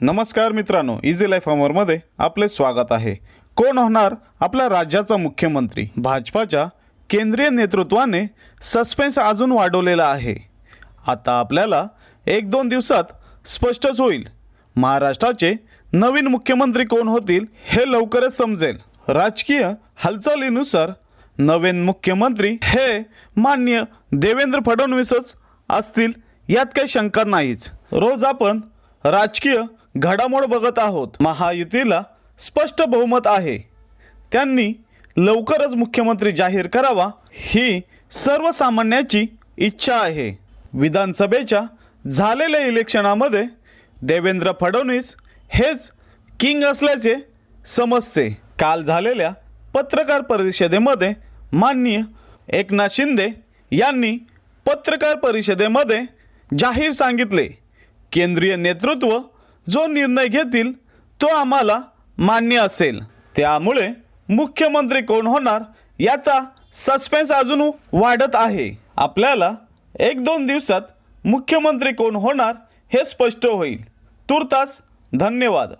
नमस्कार मित्रांनो easy life अमरमध्ये आपले स्वागत आहे. कोण होणार? आपल्या राज्याचा मुख्यमंत्री. भाजपाच्या केंद्रीय नेतृत्वाने सस्पेन्स अजून वाढवलेला आहे. आता आपल्याला एक दोन दिवसात स्पष्टच होईल. महाराष्ट्राचे नवीन मुख्यमंत्री कोण होतील हे लवकरच समजेल. राजकीय हालचालीनुसार नवीन मुख्यमंत्री हे मान्य देवेंद्र फडणवीसच असतील यात काही शंका नाहीच. रोज आपण राजकीय घडामोड बघत आहोत. महायुतीला स्पष्ट बहुमत आहे. त्यांनी लवकरच मुख्यमंत्री जाहीर करावा ही सर्वसामान्याची इच्छा आहे. विधानसभेच्या झालेल्या इलेक्शनामध्ये देवेंद्र फडणवीस हेच किंग असल्याचे समजते. काल झालेल्या पत्रकार परिषदेमध्ये माननीय एकनाथ शिंदे यांनी पत्रकार परिषदेमध्ये जाहीर सांगितले. केंद्रीय नेतृत्व जो निर्णय घेतील तो आम्हाला मान्य असेल. त्यामुळे मुख्यमंत्री कोण होणार याचा सस्पेन्स अजून वाढत आहे. आपल्याला एक दोन दिवसात मुख्यमंत्री कोण होणार हे स्पष्ट होईल. तुर्तास धन्यवाद.